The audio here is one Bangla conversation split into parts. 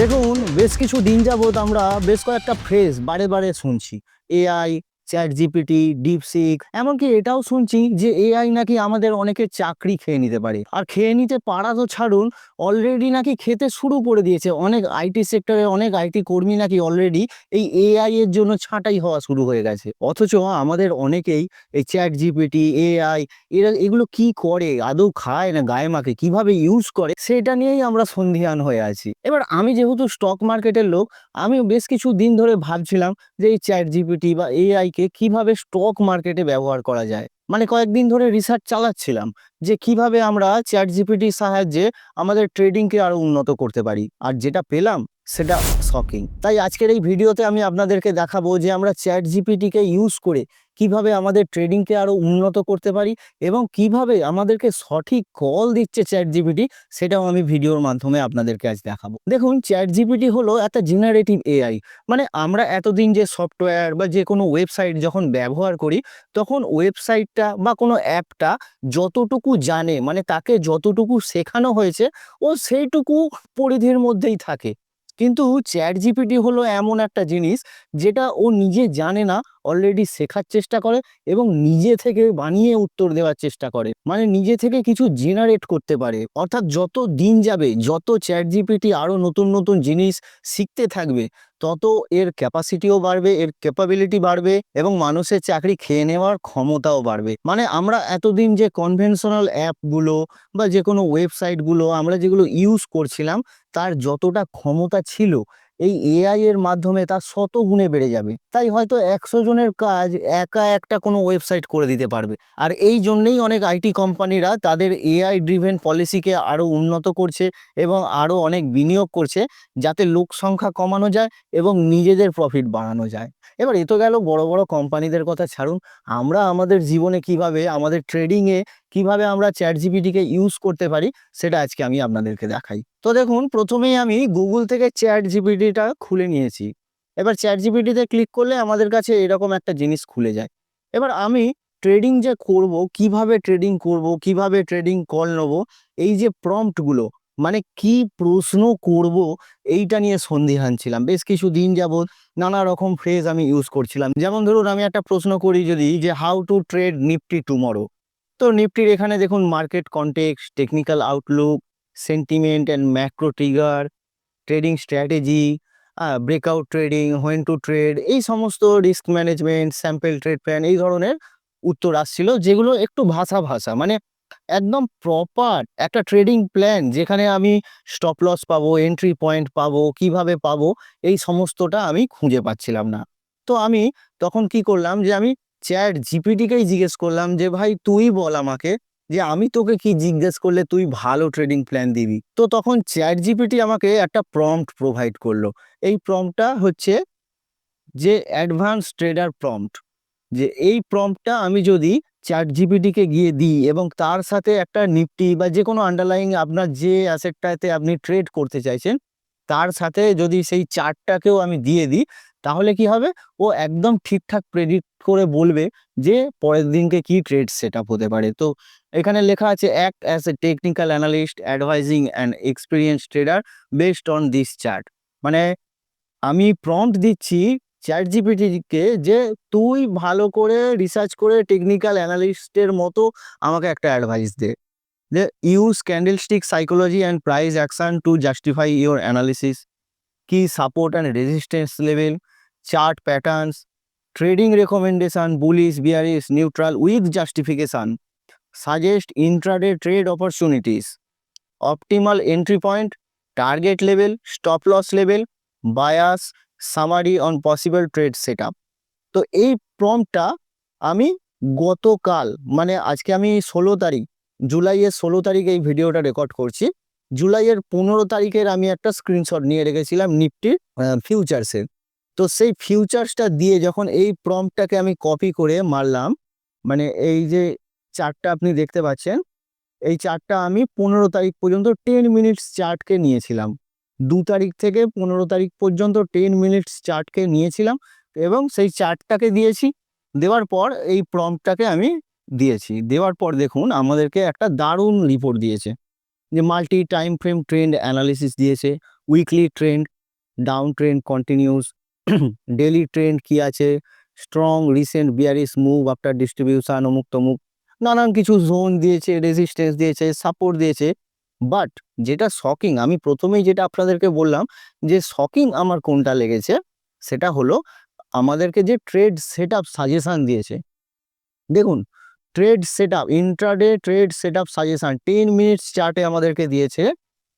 দেখুন বেশ কিছু দিন যাবত আমরা বেশ কয়েকটা ফ্রেজ বারে বারে শুনছি। এআই চ্যাট জিপিটি ডিপসিক এমনকি এটাও শুনছি যে এআই নাকি আমাদের অনেকের চাকরি খেয়ে নিতে পারে। আর খেয়ে নিতে পারা তো ছাড়ুন অলরেডি নাকি খেতে শুরু করে দিয়েছে। অনেক আইটি সেক্টরে অনেক আইটি কর্মী নাকি অলরেডি এই এআই এর জন্য ছাঁটাই হওয়া শুরু হয়ে গেছে। অথচ আমাদের অনেকেই এই চ্যাট জিপিটি এআই এরা এগুলো কি করে? আদৌ খায় না গায়ে মাখে? কীভাবে ইউজ করে? সেটা নিয়েই আমরা সন্ধিহান হয়ে আছি। এবার আমি যেহেতু স্টক মার্কেটের লোক আমি বেশ কিছু দিন ধরে ভাবছিলাম যে এই চ্যাট জিপিটি বা এআই কে কীভাবে স্টক মার্কেটে ব্যবহার করা যায়? মানে কয়েকদিন ধরে রিসার্চ চালাচ্ছিলাম যে কীভাবে আমরা চ্যাট জিপিটির সাহায্যে আমাদের ট্রেডিংকে আরও উন্নত করতে পারি। আর যেটা পেলাম সেটা শকিং তাই আজকের এই ভিডিওতে আমি আপনাদেরকে দেখাবো যে আমরা চ্যাট জিপিটিকে ইউজ করে কীভাবে আমাদের ট্রেডিংকে আরও উন্নত করতে পারি এবং কীভাবে আমাদেরকে সঠিক কল দিচ্ছে চ্যাট জিপিটি সেটাও আমি ভিডিওর মাধ্যমে আপনাদেরকে আজ দেখাবো। দেখুন চ্যাট জিপিটি হলো একটা জেনারেটিভ এআই মানে আমরা এতদিন যে সফটওয়্যার বা যে কোনো ওয়েবসাইট যখন ব্যবহার করি, তখন ওয়েবসাইটটা বা কোনো অ্যাপটা যতটুকু জানে মানে তাকে যতটুকু শেখানো হয়েছে, ও সেইটুকু পরিধির মধ্যেই থাকে। কিন্তু চ্যাট জিপিটি হলো এমন একটা জিনিস যেটা ও নিজে জানে না অলরেডি শেখার চেষ্টা করে এবং নিজে থেকে বানিয়ে উত্তর দেওয়ার চেষ্টা করে। মানে নিজে থেকে কিছু জেনারেট করতে পারে। অর্থাৎ যত দিন যাবে, যত চ্যাট জিপিটি আরও নতুন নতুন জিনিস শিখতে থাকবে তত এর ক্যাপাসিটিও বাড়বে, এর ক্যাপাবিলিটি বাড়বে এবং মানুষের চাকরি খেয়ে নেওয়ার ক্ষমতাও বাড়বে। মানে আমরা এতদিন যে কনভেনশনাল অ্যাপগুলো বা যে কোনো ওয়েবসাইটগুলো আমরা যেগুলো ইউজ করছিলাম, তার যতটা ক্ষমতা ছিল এই এআই এর মাধ্যমে তার শত গুণে বেড়ে যাবে। তাই হয়তো একশো জনের কাজ একা একটা কোনো ওয়েবসাইট করে দিতে পারবে। আর এই জন্যেই অনেক আইটি কোম্পানিরা তাদের এআই ড্রিভেন পলিসিকে আরও উন্নত করছে এবং আরও অনেক বিনিয়োগ করছে, যাতে লোক সংখ্যা কমানো যায় এবং নিজেদের প্রফিট বাড়ানো যায়। এবার এ তো গেল বড় বড় কোম্পানিদের কথা ছাড়ুন। আমরা আমাদের জীবনে কীভাবে আমাদের ট্রেডিংয়ে কীভাবে আমরা চ্যাট জিপিটিকে ইউজ করতে পারি, সেটা আজকে আমি আপনাদেরকে দেখাই। তো দেখুন, প্রথমেই আমি গুগল থেকে চ্যাট জিপিটিটা খুলে নিয়েছি। এবার চ্যাট জিপিটিতে ক্লিক করলে আমাদের কাছে এরকম একটা জিনিস খুলে যায়। এবার আমি ট্রেডিং যে করব, কীভাবে ট্রেডিং করব, কীভাবে ট্রেডিং কল নেব, এই যে প্রম্পটগুলো মানে কি প্রশ্ন করব, এইটা নিয়ে সন্দিহান ছিলাম। বেশ কিছু দিন যাবত নানা রকম ফ্রেজ আমি ইউজ করছিলাম। যেমন ধরুন, আমি একটা প্রশ্ন করি যদি, যে how to trade Nifty tomorrow তো নিফটির এখানে দেখুন market context technical outlook sentiment and macro trigger trading strategy breakout trading when to trade এই সমস্ত risk management sample trade plan এই ধরনের উত্তর আসছিল যেগুলো একটু ভাষা ভাষা। মানে একদম প্রপার একটা ট্রেডিং প্ল্যান যেখানে আমি স্টপ লস পাবো এন্ট্রি পয়েন্ট পাবো, কীভাবে পাবো, এই সমস্তটা আমি খুঁজে পাচ্ছিলাম না। তো আমি তখন কি করলাম যে আমি চ্যাট জিপিটিকেই জিজ্ঞেস করলাম যে, ভাই, তুই বল আমাকে যে, আমি তোকে কি জিজ্ঞেস করলে তুই ভালো ট্রেডিং প্ল্যান দিবি? তো তখন চ্যাট জিপিটি আমাকে একটা প্রম্পট প্রোভাইড করল। এই প্রম্পটটা হচ্ছে যে অ্যাডভান্স ট্রেডার প্রম্পট যে, এই প্রম্পটটা আমি যদি চ্যাট জিপিটিকে গিয়ে দিই এবং তার সাথে একটা নিফটি বা যে কোনো আন্ডারলাইং আপনার যে অ্যাসেটটাতে আপনি ট্রেড করতে চাইছেন, তার সাথে যদি সেই চার্টটাকেও আমি দিয়ে দিই তাহলে কি হবে? ও একদম ঠিকঠাক প্রেডিক্ট করে বলবে যে পরের দিনকে কি ট্রেড সেট আপ হতে পারে। তো এখানে লেখা আছে act as a technical analyst advising and experience trader based on this chart মানে আমি প্রম্পট দিচ্ছি চ্যাট জিপিটিকে যে তুই ভালো করে রিসার্চ করে টেকনিক্যাল অ্যানালিস্টের মতো আমাকে একটা advice they. Use candlestick psychology and price action to justify your analysis key support and resistance level chart patterns trading recommendation bullish bearish neutral with justification suggest intraday trade opportunities optimal entry point target level stop loss level bias summary on possible trade set তো এই প্রম্পটটা আমি গতকাল মানে আজকে আমি ষোলো তারিখ, জুলাইয়ের ষোলো তারিখে এই ভিডিওটা রেকর্ড করছি। জুলাইয়ের পনেরো তারিখের আমি একটা স্ক্রিনশট নিয়ে রেখেছিলাম নিফটির ফিউচার্সের তো সেই ফিউচার্সটা দিয়ে যখন এই প্রম্পটটাকে আমি কপি করে মারলাম মানে এই যে চার্টটা আপনি দেখতে পাচ্ছেন, এই চার্টটা আমি পনেরো তারিখ পর্যন্ত টেন মিনিটস চার্টকে নিয়েছিলাম। দু তারিখ থেকে পনেরো তারিখ পর্যন্ত টেন মিনিটস চার্টকে নিয়েছিলাম এবং সেই চার্টটাকে দিয়েছি। দেওয়ার পর এই প্রম্পটটাকে আমি দিয়েছি। দেওয়ার পর দেখুন, আমাদেরকে একটা দারুণ রিপোর্ট দিয়েছে। যে multi time frame trend analysis দিয়েছে weekly trend down trend continues daily trend কি আছে strong recent bearish move after distribution অমুক তমুক, নানান কিছু জোন দিয়েছে রেজিস্ট্যান্স দিয়েছে সাপোর্ট দিয়েছে বাট যেটা শকিং আমি প্রথমেই যেটা আপনাদেরকে বললাম যে শকিং আমার কোনটা লেগেছে, সেটা হলো আমাদেরকে যে ট্রেড সেট আপ সাজেশান দিয়েছে। দেখুন trade set up intraday trade set up suggestion ten minutes চার্টে আমাদেরকে দিয়েছে,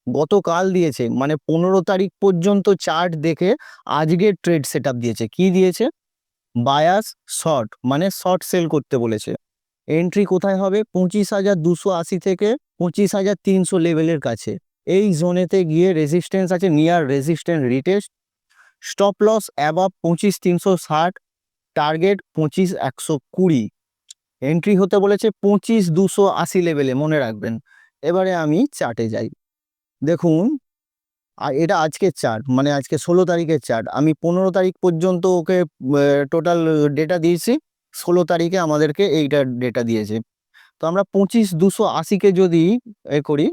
গতকাল দিয়েছে মানে পনেরো তারিখ পর্যন্ত চার্ট দেখে আজকের ট্রেড সেট দিয়েছে। কি দিয়েছে? বায়াস শর্ট মানে শর্ট সেল করতে বলেছে। এন্ট্রি কোথায় হবে? পঁচিশ হাজার দুশো আশি থেকে পঁচিশ হাজার তিনশো লেভেলের কাছে। এই জোনেতে গিয়ে রেজিস্ট্যান্স আছে near resistance retest stop loss above পঁচিশ তিনশো ষাট টার্গেট পঁচিশ একশো কুড়ি। এন্ট্রি হতে বলেছে পঁচিশ দুশো আশি লেভেলে মনে রাখবেন। এবারে আমি চার্টে যাই। দেখুন আর এটা আজকের চার্ট মানে আজকে ষোলো তারিখের চার্ট আমি পনেরো তারিখ পর্যন্ত ওকে টোটাল ডেটা দিয়েছি, ষোলো তারিখে আমাদেরকে এইটা ডেটা দিয়েছে। তো আমরা পঁচিশ দুশো আশিকে যদি এ করি,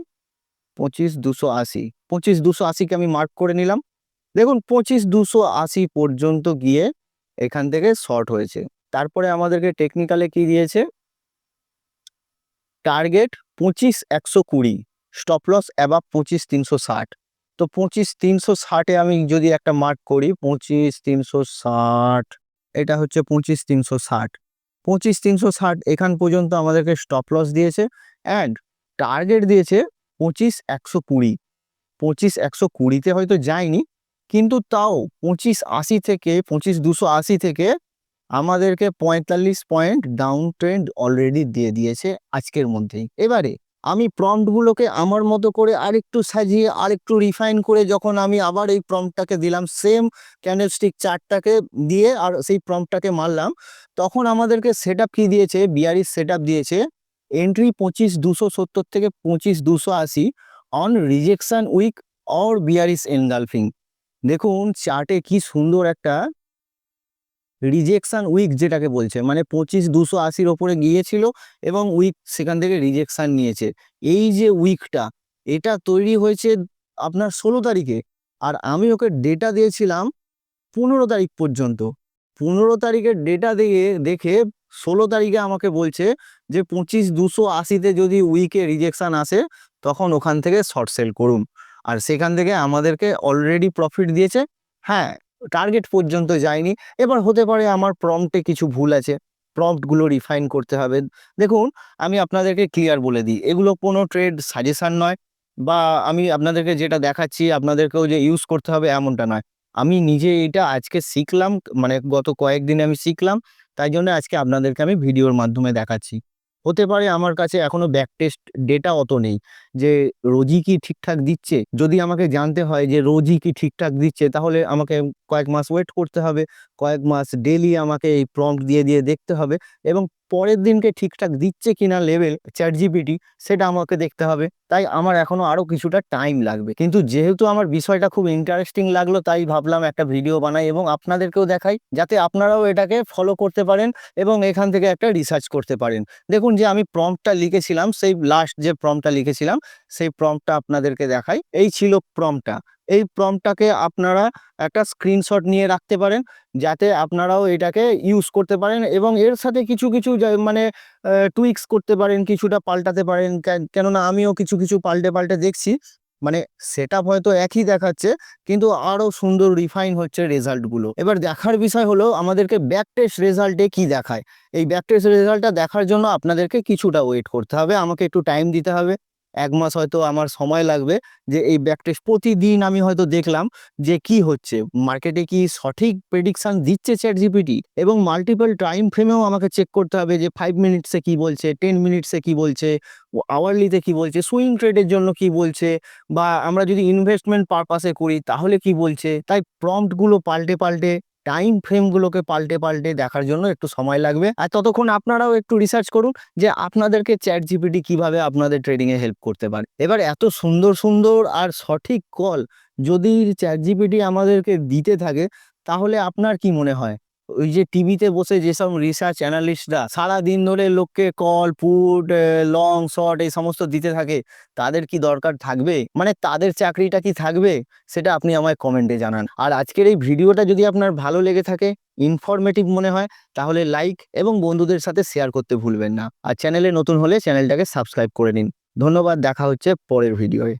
পঁচিশ দুশো আশি, পঁচিশ দুশো আশিকে আমি মার্ক করে নিলাম। দেখুন, পঁচিশ দুশো আশি পর্যন্ত গিয়ে এখান থেকে শর্ট হয়েছে। তারপরে আমাদেরকে টেকনিক্যালে কি দিয়েছে? টার্গেট পঁচিশ একশো কুড়ি স্টপ লস অ্যাবাভ পঁচিশ তিনশো ষাট। তো পঁচিশ তিনশো ষাটে আমি যদি একটা মার্ক করি, পঁচিশ তিনশো ষাট, এটা হচ্ছে পঁচিশ তিনশো ষাট। পঁচিশ তিনশো ষাট, এখান পর্যন্ত আমাদেরকে স্টপ লস দিয়েছে অ্যান্ড টার্গেট দিয়েছে পঁচিশ একশো কুড়ি। পঁচিশ একশো কুড়িতে হয়তো যায়নি কিন্তু তাও পঁচিশ আশি থেকে, পঁচিশ দুশো আশি থেকে আমাদেরকে পঁয়তাল্লিশ পয়েন্ট ডাউন ট্রেন্ড অলরেডি দিয়ে দিয়েছে আজকের মধ্যেই। এবারে আমি প্রম্পটগুলোকে আমার মতো করে আরেকটু সাজিয়ে, আরেকটু রিফাইন করে যখন আমি আবার এই প্রম্পটটাকে দিলাম সেম ক্যান্ডেলস্টিক চার্টটাকে দিয়ে আর সেই প্রম্পটটাকে মারলাম, তখন আমাদেরকে সেট আপ কী দিয়েছে? বিয়ারিশ সেট আপ দিয়েছে। এন্ট্রি পঁচিশ দুশো সত্তর থেকে পঁচিশ দুশো আশি on rejection wick or bearish engulfing দেখুন চার্টে কি সুন্দর একটা রিজেকশন উইক যেটাকে বলছে মানে পঁচিশ দুশো আশির ওপরে গিয়েছিল এবং উইক সেখান থেকে রিজেকশান নিয়েছে। এই যে উইকটা এটা তৈরি হয়েছে আপনার ষোলো তারিখে আর আমি ওকে ডেটা দিয়েছিলাম পনেরো তারিখ পর্যন্ত। পনেরো তারিখের ডেটা দিয়ে দেখে ষোলো তারিখে আমাকে বলছে যে পঁচিশ দুশো আশিতে যদি উইকে রিজেকশান আসে তখন ওখান থেকে শর্ট সেল করুন। আর সেখান থেকে আমাদেরকে অলরেডি প্রফিট দিয়েছে। হ্যাঁ টার্গেট পর্যন্ত যায়নি। এবার হতে পারে আমার প্রম্পটে কিছু ভুল আছে। প্রম্পটগুলো রিফাইন করতে হবে। দেখুন, আমি আপনাদেরকে ক্লিয়ার বলে দিই। এগুলো কোনো ট্রেড সাজেশান নয় বা আমি আপনাদেরকে যেটা দেখাচ্ছি, আপনাদেরকেও যে ইউজ করতে হবে এমনটা নয়। আমি নিজে এটা আজকে শিখলাম মানে গত কয়েকদিনে আমি শিখলাম, তাই জন্য আজকে আপনাদেরকে আমি ভিডিওর মাধ্যমে দেখাচ্ছি। হতে পারে আমার কাছে এখনও ব্যাক টেস্ট ডেটা অত নেই, যে রোজই কি ঠিকঠাক দিচ্ছে। যদি আমাকে জানতে হয় যে রোজই কি ঠিকঠাক দিচ্ছে, তাহলে আমাকে কয়েক মাস ওয়েট করতে হবে, কয়েক মাস ডেলি আমাকে এই প্রম্পট দিয়ে দিয়ে দেখতে হবে এবং পরের দিনকে ঠিকঠাক দিচ্ছে কিনা লেভেল চ্যাট জিপিটি সেটা আমাকে দেখতে হবে। তাই আমার এখনও আরও কিছুটা টাইম লাগবে। কিন্তু যেহেতু আমার বিষয়টা খুব ইন্টারেস্টিং লাগল, তাই ভাবলাম একটা ভিডিও বানাই এবং আপনাদেরকেও দেখাই যাতে আপনারাও এটাকে ফলো করতে পারেন এবং এখান থেকে একটা রিসার্চ করতে পারেন। দেখুন যে আমি প্রম্পটটা লিখেছিলাম, সেই লাস্ট যে প্রম্পটটা লিখেছিলাম, সেই প্রম্পটটা আপনাদেরকে দেখাই। এই ছিল প্রম্পটটা এই প্রম্পটটাকে আপনারা একটা স্ক্রিনশট নিয়ে রাখতে পারেন, যাতে আপনারাও এটাকে ইউজ করতে পারেন এবং এর সাথে কিছু কিছু মানে টুইক্স করতে পারেন, কিছুটা পাল্টাতে পারেন, কেন- কেননা আমিও কিছু কিছু পাল্টে পাল্টে দেখছি। মানে সেট হয়তো একই দেখাচ্ছে, কিন্তু আরও সুন্দর রিফাইন হচ্ছে রেজাল্টগুলো এবার দেখার বিষয় হলো, আমাদেরকে ব্যাক টেস্ট রেজাল্টে কি দেখায়? এই ব্যাক টেস্ট রেজাল্টটা দেখার জন্য আপনাদেরকে কিছুটা ওয়েট করতে হবে, আমাকে একটু টাইম দিতে হবে। এক মাস হয়তো আমার সময় লাগবে যে এই ব্যাক টেস্ট প্রতিদিন আমি হয়তো দেখলাম যে কি হচ্ছে। মার্কেটে কি সঠিক প্রেডিকশান দিচ্ছে চ্যাট জিপিটি এবং মাল্টিপল টাইম ফ্রেমেও আমাকে চেক করতে হবে যে ফাইভ মিনিটসে কি বলছে টেন মিনিটসে কি বলছে আওয়ারলিতে কি বলছে সুইং ট্রেডের জন্য কি বলছে, বা আমরা যদি ইনভেস্টমেন্ট পারপাসে করি তাহলে কি বলছে, তাই প্রম্পটগুলো পাল্টে পাল্টে টাইম ফ্রেমগুলোকে পাল্টে পাল্টে দেখার জন্য একটু সময় লাগবে। আর ততক্ষণ আপনারাও একটু রিসার্চ করুন যে আপনাদেরকে চ্যাট জিপিটি কীভাবে আপনাদের ট্রেডিংয়ে হেল্প করতে পারে। এবার এত সুন্দর সুন্দর আর সঠিক কল যদি চ্যাট জিপিটি আমাদেরকে দিতে থাকে, তাহলে আপনার কি মনে হয়? ওই যে টিভিতে বসে যেসব রিসার্চ অ্যানালিস্টরা সারা দিন ধরে লোককে কল পুট লং শর্ট এই সমস্ত দিতে থাকে, তাদের কি দরকার থাকবে? মানে তাদের চাকরিটা কি থাকবে? সেটা আপনি আমায় কমেন্টে জানান। আর আজকের এই ভিডিওটা যদি আপনার ভালো লেগে থাকে ইনফরমেটিভ মনে হয়, তাহলে লাইক এবং বন্ধুদের সাথে শেয়ার করতে ভুলবেন না। আর চ্যানেলে নতুন হলে চ্যানেলটাকে সাবস্ক্রাইব করে নিন। ধন্যবাদ, দেখা হচ্ছে পরের ভিডিওয়ে